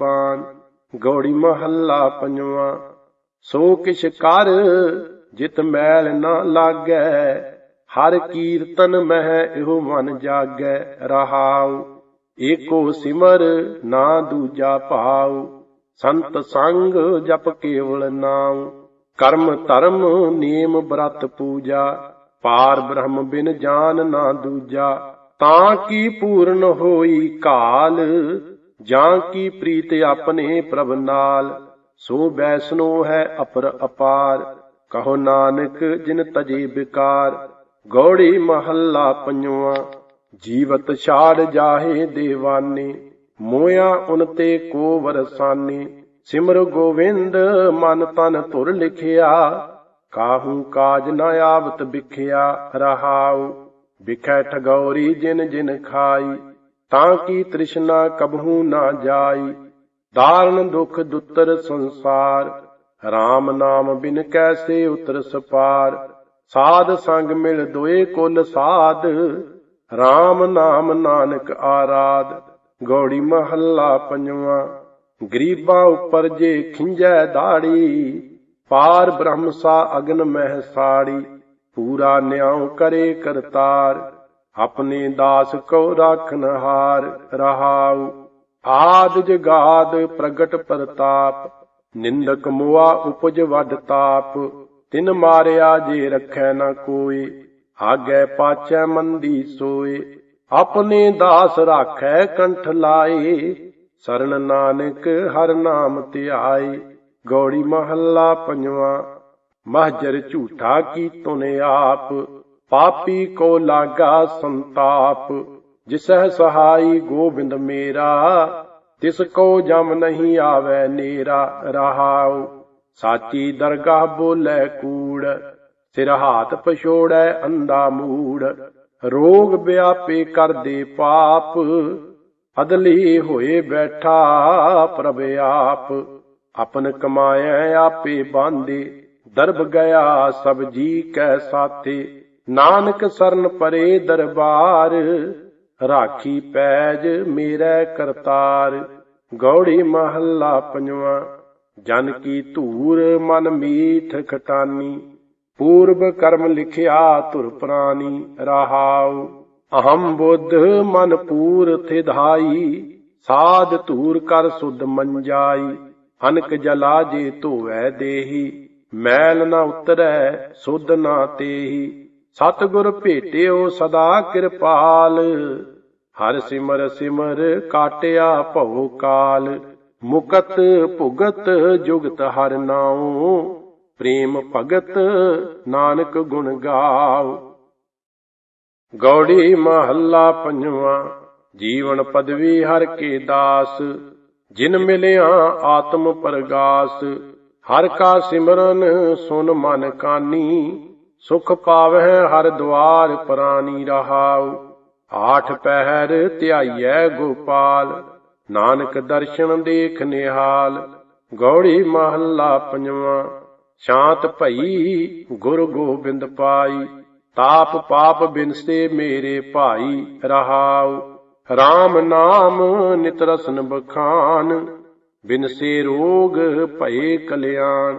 ਕੁਰਬਾਨ ਗੌੜੀ ਮਹੱਲਾ ਪੰਜਵਾਂ। ਸੋ ਕਿਛ ਕਰ, ਜਿਤ ਮੈਲ ਨਾ ਲਾਗੈ। ਹਰ ਕੀਰਤਨ ਮਹਿ ਇਹੋ ਮਨ ਜਾਗੈ, ਰਹਾਉ। ਏਕੋ ਸਿਮਰ ਨਾ ਦੂਜਾ ਭਾਉ। ਸੰਤ ਸੰਗ ਜਪ ਕੇਵਲ ਨਾਮ ਕਰਮ ਧਰਮ ਨੇਮ ਬ੍ਰਤ ਪੂਜਾ। ਪਾਰ ਬ੍ਰਹਮ ਬਿਨ ਜਾਨ ਨਾ ਦੂਜਾ। ਤਾਂ ਕੀ ਪੂਰਨ ਹੋਈ ਕਾਲ? ਜਾਂ ਕੀ ਪ੍ਰੀਤ ਆਪਣੇ ਪ੍ਰਭ ਨਾਲ? ਸੋ ਬੈਸਨੋ ਹੈ ਅਪਰ ਅਪਾਰ। ਕਹੋ ਨਾਨਕ, ਜਿਨ ਤਜੇ ਬਿਕਾਰ। ਗੌੜੀ ਮਹੱਲਾ ਪੰਜਵਾ। ਜੀਵਤ ਛਾੜ ਜਾਹੇ ਦੇਵਾਨੇ। ਮੋਇਆ ਉਨ ਤੇ ਕੋ ਵਰਸਾਨੇ। ਸਿਮਰ ਗੋਵਿੰਦ, ਮਨ ਤਨ ਧੁਰ ਲਿਖਿਆ। ਕਾਹੂ ਕਾਜ ਨਾ ਆਵਤ ਬਿਖਿਆ ਰਹਾਉ। ਬਿਖੈ ਠਗੌਰੀ ਜਿਨ ਜਿਨ ਖਾਈ। ਤਾਂ ਕੀ ਤ੍ਰਿਸ਼ਨਾ ਕਬਹੂ ਨਾ ਜਾਈ? ਦਾਰਨ ਦੁਖ ਦੁੱਤਰ ਸੰਸਾਰ RAM ਨਾਮ ਬਿਨ ਕੈਸੇ ਉਤਰ ਸਪਾਰ? ਸਾਧ ਸੰਗ ਮਿਲ ਦੋਏ ਕੁਲ ਸਾਧ RAM ਨਾਮ ਨਾਨਕ ਆਰਾਧ। ਗੌੜੀ ਮਹੱਲਾ ਪੰਜਵਾਂ, ਗਰੀਬਾਂ ਉੱਪਰ ਜੇ ਖਿੰਜੈ ਦਾੜੀ, ਪਾਰ ਬ੍ਰਹਮ ਸਾ ਅਗਨ ਮਹਿ ਸਾੜੀ, ਪੂਰਾ ਨਿਆਉ ਕਰੇ ਕਰਤਾਰ। ਆਪਣੇ ਦਾਸ ਕੋ ਰਾਖਨ ਹਾਰ ਰਹਾਉ। ਆਦ ਜਗਾਦ ਪ੍ਰਗਟ ਪ੍ਰਤਾਪ, ਨਿੰਦਕ ਮੁਆ ਉਪਜ ਵੱਡ ਤਾਪ। ਤਿਨ ਮਾਰਿਆ ਜੇ ਰਖੈ ਨਾ ਕੋਈ, ਆਗੇ ਪਾਚੈ ਮੰਦੀ ਸੋਏ। ਆਪਣੇ ਦਾਸ ਰਾਖੈ ਕੰਠ ਲਾਏ, ਸਰਨ ਨਾਨਕ ਹਰ ਨਾਮ ਧਿਆਏ। ਗੌੜੀ ਮਹੱਲਾ ਪੰਜਵਾਂ ਮਹਜਰ ਝੂਠਾ ਕੀ ਤੁਨੇ ਆਪ। ਪਾਪੀ ਕੋ ਲਾਗਾ ਸੰਤਾਪ ਜਿਸਹਿ ਸਹਾਈ ਗੋਬਿੰਦ ਮੇਰਾ, ਤਿਸ ਕੋ ਜਮ ਨਹੀਂ ਆਵੇ ਨੇਰਾ ਰਹਾਉ। ਸਾਚੀ ਦਰਗਾਹ ਬੋਲੇ ਕੂੜ, ਸਿਰ ਹਾਥ ਪਛੋੜੈ ਅੰਦਾ ਮੂੜ। ਰੋਗ ਵਿਆਪੇ ਕਰਦੇ ਪਾਪ, ਅਦਲੀ ਹੋਏ ਬੈਠਾ ਪ੍ਰਭ ਆਪ। ਆਪਨ ਕਮਾਇਆ ਆਪੇ ਬਾਂਦੇ, ਦਰਬ ਗਿਆ ਸਭ ਜੀ ਕੈ ਸਾਥੇ। ਨਾਨਕ ਸਰਨ ਪਰੇ ਦਰਬਾਰ, ਰਾਖੀ ਪੈਜ ਮੇਰਾ ਕਰਤਾਰ, ਗੌੜੀ ਮਹੱਲਾ ਪੰਜਵਾਂ, ਜਨ ਕੀ ਧੂਰ ਮਨ ਮੀਠ ਖਟਾਨੀ, ਪੂਰਬ ਕਰਮ ਲਿਖਿਆ ਧੁਰ ਪ੍ਰਾਨੀ, ਰਹਾਉ, ਅਹੰ ਬੁੱਧ ਮਨ ਪੂਰ ਥਿਧਾਈ, ਸਾਧ ਧੂਰ ਕਰ ਸੁਧ ਮੰਜਾਈ, ਅਨਕ ਜਲਾ ਜੇ ਧੋਵੈ ਦੇਹੀ, ਮੈਲ ਨਾ ਉਤਰੈ ਸੁਧ ਨਾ ਤੇਹੀ ਸਤਿਗੁਰ ਭੇਟਿਓ ਸਦਾ ਕਿਰਪਾਲ। ਹਰ ਸਿਮਰ ਸਿਮਰ ਕਾਟਿਆ ਭਉ ਕਾਲ। ਮੁਕਤ ਭੁਗਤ ਜੁਗਤ ਹਰ ਨਾਉ। ਪ੍ਰੇਮ ਭਗਤ ਨਾਨਕ ਗੁਣ ਗਾਉ। ਗੌੜੀ ਮਹੱਲਾ ਪੰਜਵਾਂ। ਜੀਵਨ ਪਦਵੀ ਹਰ ਕੇ ਦਾਸ। ਜਿਨ ਮਿਲਿਆ ਆਤਮ ਪ੍ਰਗਾਸ। ਹਰ ਕਾ ਸਿਮਰਨ ਸੁਨ ਮਨ ਕਾਨੀ। ਸੁਖ ਪਾਵਹਿ ਹਰ ਦੁਆਰ ਪ੍ਰਾਨੀ ਰਹਾਉ। ਆਠ ਪਹਿਰ ਧਿਆਈਐ ਗੋਪਾਲ, ਨਾਨਕ ਦਰਸ਼ਨ ਦੇਖ ਨਿਹਾਲ। ਗੌੜੀ ਮਹੱਲਾ ਪੰਜਵਾਂ, ਸ਼ਾਂਤ ਭਈ ਗੁਰ ਗੋਬਿੰਦ ਪਾਈ। ਤਾਪ ਪਾਪ ਬਿਨਸੇ ਮੇਰੇ ਭਾਈ ਰਹਾਉ। RAM ਨਾਮ ਨਿਤ ਰਸਨ ਬਖਾਨ, ਬਿਨਸੇ ਰੋਗ ਭਏ ਕਲਿਆਣ।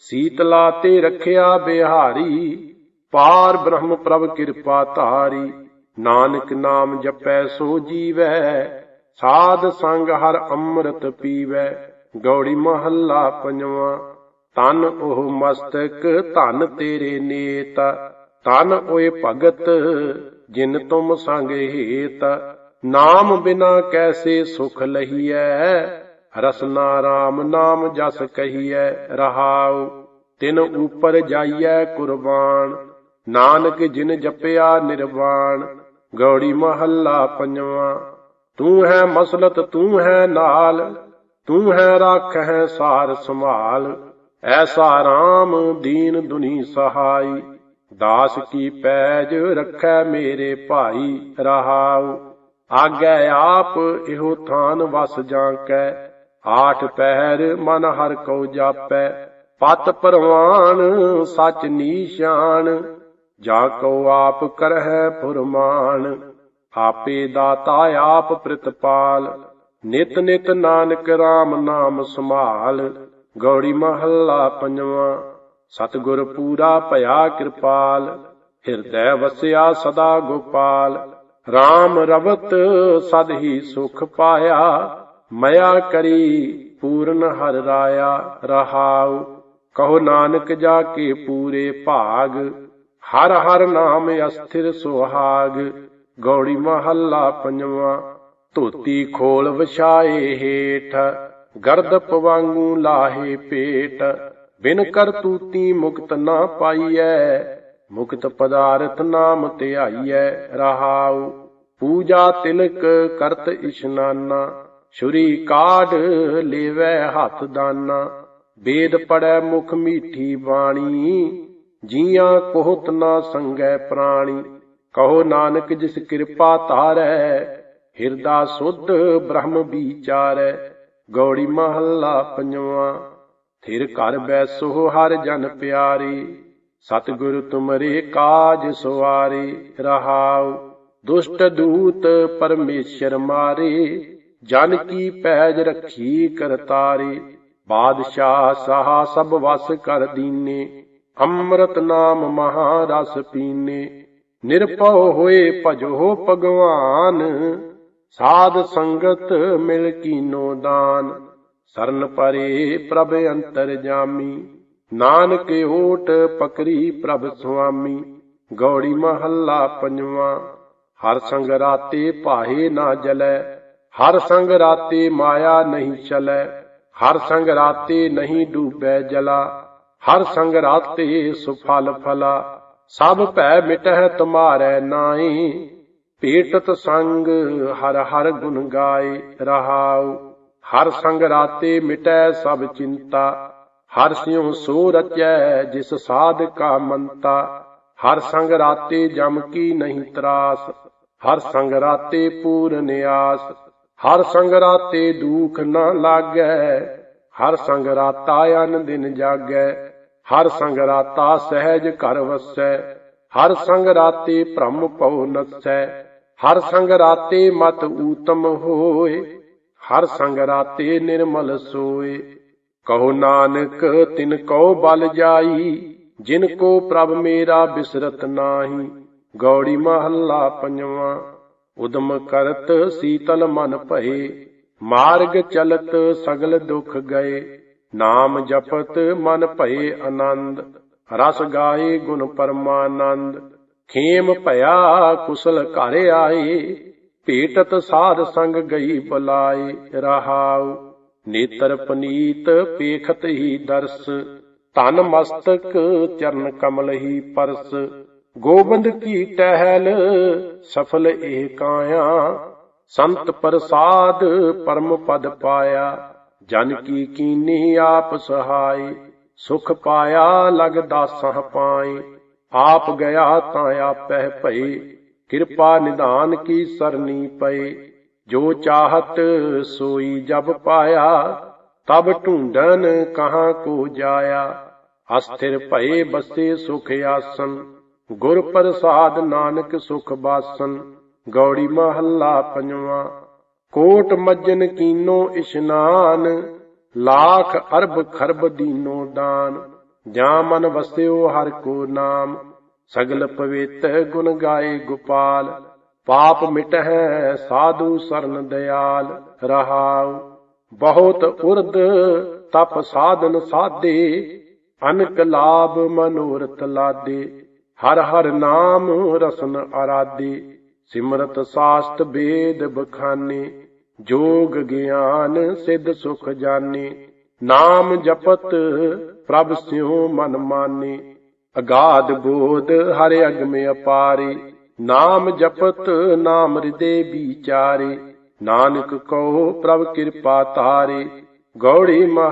ਸੀਤਲਾ ਤੇ ਰਖਿਆ ਬਿਹਾਰੀ, ਪਾਰ ਬ੍ਰਹਮ ਪ੍ਰਭ ਕਿਰਪਾ ਧਾਰੀ। ਨਾਨਕ ਨਾਮ ਜਪੈ ਸੋ ਜੀਵੈ, ਸਾਧ ਸੰਗ ਹਰ ਅੰਮ੍ਰਿਤ ਪੀਵੈ। ਗੌੜੀ ਮਹੱਲਾ ਪੰਜਵਾਂ, ਤਨ ਉਹ ਮਸਤਕ, ਧਨ ਤੇਰੇ ਨੇਤ। ਤਨ ਓਏ ਭਗਤ, ਜਿਨ ਤੁਮ ਸੰਗ ਹੇਤ। ਨਾਮ ਬਿਨਾ ਕੈਸੇ ਸੁਖ ਲਹੀਐ? ਰਸਨਾ RAM ਨਾਮ ਜਸ ਕਹੀਐ, ਰਹਾਉ, ਤਿਨ ਉਪਰ ਜਾਈਐ ਕੁਰਬਾਨ, ਨਾਨਕ ਜਿਨ ਜਪਿਆ ਨਿਰਵਾਣ, ਗੌੜੀ ਮਹੱਲਾ ਪੰਜਵਾਂ, ਤੂੰ ਹੈ ਮਸਲਤ, ਤੂੰ ਹੈ ਨਾਲ, ਤੂੰ ਹੈ ਰੱਖ ਹੈ ਸਾਰ ਸੰਭਾਲ, ਐਸਾ RAM ਦੀਨ ਦੁਨੀ ਸਹਾਈ, ਦਾਸ ਕੀ ਪੈਜ ਰੱਖੈ ਮੇਰੇ ਭਾਈ, ਰਹਾਉ, ਆਗੈ ਆਪ ਇਹੋ ਥਾਨ ਵਸ ਜਾਂ ਕੈ ਆਠ ਪਹਿਰ ਮਨ ਹਰ ਕਉ ਜਾਪੈ, ਪਤ ਪਰਵਾਨ ਸਚ ਨੀਸ਼ਾਨ ਜਾ ਕਉ ਆਪ ਕਰਹਿ ਫੁਰਮਾਨ। ਆਪੇ ਦਾਤਾ ਆਪ ਪ੍ਰਿਤਪਾਲ, ਨਿਤ ਨਿਤ ਨਾਨਕ RAM ਨਾਮ ਸੰਭਾਲ। ਗੌੜੀ ਮਹੱਲਾ ਪੰਜਵਾਂ, ਸਤਿਗੁਰ ਪੂਰਾ ਭਇਆ ਕਿਰਪਾਲ। ਹਿਰਦੈ ਵਸਿਆ ਸਦਾ ਗੋਪਾਲ। RAM ਰਵਤ ਸਦ ਹੀ ਸੁਖ ਪਾਇਆ। ਮਇਆ ਕਰੀ ਪੂਰਨ ਹਰ ਰਾਇਆ ਰਹਾਉ, ਕਹੋ ਨਾਨਕ ਜਾ ਕੇ ਪੂਰੇ ਭਾਗ, ਹਰ ਹਰ ਨਾਮ ਅਸਥਿਰ ਸੁਹਾਗ, ਗੌੜੀ ਮਹੱਲਾ ਪੰਜਵਾਂ, ਧੋਤੀ ਖੋਲ ਵਿਛਾਏ ਹੇਠ, ਗਰਦ ਪਵਾਂਗੂ ਲਾਹੇ ਪੇਟ, ਬਿਨ ਕਰ ਤੂਤੀ ਮੁਕਤ ਨਾ ਪਾਈਐ, ਮੁਕਤ ਪਦਾਰਥ ਨਾਮ ਧਿਆਈਐ ਰਹਾਉ, ਪੂਜਾ ਤਿਲਕ ਕਰਤ ਇਸ਼ਨਾਨਾ ਛੁਰੀ ਕਾਢ ਲੇਵੈ ਹੱਥ ਦਾਨਾ ਵੇਦ ਪੜੈ ਮੁਖ ਮੀਠੀ ਬਾਣੀ, ਜੀਆਂ ਕੋਹਤ ਨਾ ਸੰਗੈ ਪ੍ਰਾਣੀ। ਕਹੋ ਨਾਨਕ ਜਿਸ ਕਿਰਪਾ ਧਾਰੈ, ਹਿਰਦਾ ਸੁਧ ਬ੍ਰਹਮ ਵਿਚਾਰੈ, ਗੌੜੀ ਮਹੱਲਾ ਪੰਜਵਾਂ। ਥਿਰ ਘਰ ਬੈਸੋ ਹਰ ਜਨ ਪਿਆਰੇ, ਸਤਿਗੁਰ ਤੁਮਰੇ ਕਾਜ ਸਵਾਰੇ, ਰਹਾਉ। ਦੁਸ਼ਟ ਦੂਤ ਪਰਮੇਸ਼ਰ ਮਾਰੇ ਜਨ ਕੀ ਪੈਜ ਰੱਖੀ ਕਰਤਾਰੇ ਬਾਦਸ਼ਾਹ ਸਾਹਾ ਸਭ ਵਸ ਕਰ ਦੀਨੇ, ਅੰਮ੍ਰਿਤ ਨਾਮ ਮਹਾ ਰਸ ਪੀਨੇ, ਨਿਰਭਉ ਹੋਏ ਭਜੋ ਭਗਵਾਨ, ਸਾਧ ਸੰਗਤ ਮਿਲ ਕੀਨੋ ਦਾਨ, ਸਰਨ ਪਰੇ ਪ੍ਰਭ ਅੰਤਰ ਜਾਮੀ, ਨਾਨਕ ਓਟ ਪਕਰੀ ਪ੍ਰਭ ਸੁਆਮੀ, ਗੌੜੀ ਮਹੱਲਾ ਪੰਜਵਾਂ, ਹਰ ਸੰਗ ਰਾਤੇ ਭਾਏ ਨਾ ਜਲੈ ਹਰ ਸੰਗ ਰਾਤੇ ਮਾਇਆ ਨਹੀਂ ਚਲੈ, ਹਰ ਸੰਗ ਰਾਤੇ ਨਹੀਂ ਡੂਬੈ ਜਲਾ, ਹਰ ਸੰਗ ਰਾਤੇ ਸੁਫਲ ਫਲਾ। ਸਭ ਭੈ ਮਿਟਹਿ ਤੁਮਾਰੈ ਨਾਹੀ, ਪੇਟਤ ਸੰਗ ਹਰ ਹਰ ਗੁਣ ਗਾਏ ਰਹਾਉ। ਹਰ ਸੰਗ ਰਾਤੇ ਮਿਟੈ ਸਭ ਚਿੰਤਾ, ਹਰ ਸਿਉ ਸੋ ਰਚੈ ਜਿਸ ਸਾਧ ਕਾ ਮੰਤਾ। ਹਰ ਸੰਗ ਰਾਤੇ ਜਮ ਕੀ ਨਹੀਂ ਤਰਾਸ, ਹਰ ਸੰਗ ਰਾਤੇ ਪੂਰਨ ਆਸ ਹਰ ਸੰਗ ਰਾਤੇ ਦੁਖ ਨਾ ਲਾਗੈ, ਹਰ ਸੰਗ ਰਾਤਾ ਅਨ ਦਿਨ ਜਾਗੈ, ਹਰ ਸੰਗ ਰਾਤਾ ਸਹਿਜ ਘਰ ਵਸੈ, ਹਰ ਸੰਗ ਰਾਤੇ ਭ੍ਰਮ ਪਉ ਨਸੈ, ਹਰ ਸੰਗ ਰਾਤੇ ਮਤ ਊਤਮ ਹੋਏ, ਹਰ ਸੰਗ ਰਾਤੇ ਨਿਰਮਲ ਸੋਏ। ਕਹੋ ਨਾਨਕ, ਤਿਨ ਕਉ ਬਲ ਜਾਈ, ਜਿਨ ਕੋ ਪ੍ਰਭ ਮੇਰਾ ਬਿਸਰਤ ਨਾਹੀ, ਗੌੜੀ ਮਹੱਲਾ ਪੰਜਵਾਂ। ਉਦਮ ਕਰਤ ਸੀਤਲ ਮਨ ਭਏ, ਮਾਰਗ ਚਲਤ ਸਗਲ ਦੁਖ ਗਏ, ਨਾਮ ਜਪਤ ਮਨ ਭਏ ਆਨੰਦ, ਰਸ ਗਾਏ ਗੁਣ ਪਰਮਾਨੰਦ, ਖੇਮ ਭਇਆ ਕੁਸਲ ਘਰ ਆਏ, ਭੇਟਤ ਸਾਧ ਸੰਗ ਗਈ ਬੁਲਾਏ ਰਹਾਉ, ਨੇਤਰ ਪਨੀਤ ਪੇਖਤ ਹੀ ਦਰਸ ਤਨ ਮਸਤਕ ਚਰਨ ਕਮਲ ਹੀ ਪਰਸ ਗੋਬਿੰਦ ਕੀ ਟਹਿਲ, ਸਫਲ ਇਹ ਕਾਇਆ। ਸੰਤ ਪ੍ਰਸਾਦ ਪਰਮ ਪਦ ਪਾਇਆ, ਜਨ ਕੀ ਕੀਨੀ ਆਪ ਸਹਾਈ ਸੁਖ ਪਾਇਆ, ਲਗ ਦਾਸਾਂ ਪਾਏ। ਆਪ ਗਿਆ ਤਾਂ ਆਪਹਿ ਭਈ ਕਿਰਪਾ ਨਿਧਾਨ ਕੀ ਸਰਨੀ ਪਏ। ਜੋ ਚਾਹਤ ਸੋਈ ਜਬ ਪਾਇਆ, ਤਬ ਢੂੰਡਨ ਕਹਾਂ ਕੋ ਜਾਇਆ। ਅਸਥਿਰ ਭਏ ਬਸੇ ਸੁਖ ਆਸਨ ਗੁਰ ਪ੍ਰਸਾਦ ਨਾਨਕ ਸੁਖ ਬਾਸਨ, ਗੌੜੀ ਮਹੱਲਾ ਪੰਜਵਾਂ। ਕੋਟ ਮੱਜਨ ਕੀਨੋ ਇਸ਼ਨਾਨ, ਲੱਖ ਅਰਬ ਖਰਬ ਦੀਨੋ ਦਾਨ। ਜਾਂ ਮਨ ਵਸਿਓ ਹਰ ਕੋ ਨਾਮ, ਸਗਲ ਪਵਿੱਤ ਗੁਣ ਗਾਏ ਗੋਪਾਲ। ਪਾਪ ਮਿਟਹਿ ਸਾਧੂ ਸਰਨ ਦਿਆਲ, ਰਹਾਉ। ਬਹੁਤ ਉਰਦ ਤਪ ਸਾਧਨ ਸਾਧੇ, ਅਨਕ ਲਾਭ ਮਨੋਰਥ ਲਾਦੇ। ਹਰ ਹਰ ਨਾਮ ਰਸਨ ਆਰਾਦੇ ਸਿਮਰਤ ਸਾਸਤ ਬੇਦ ਬਖਾਨੇ, ਜੋਗ ਗਿਆਨ ਸਿੱਧ ਸੁਖ ਜਾਣੇ ਨਾਮ ਜਪਤ ਪ੍ਰਭ ਸਿਉ ਮਨ ਮਾਨੇ, ਅਗਾਧ ਬੋਧ ਹਰਿ ਅਗਮੇ ਅਪਾਰੇ, ਨਾਮ ਜਪਤ ਨਾਮ ਹਿਰਦੇ ਵਿਚਾਰੇ, ਨਾਨਕ ਕਹੋ ਪ੍ਰਭ ਕਿਰਪਾ ਤਾਰੇ ਗੌੜੀ ਮਹ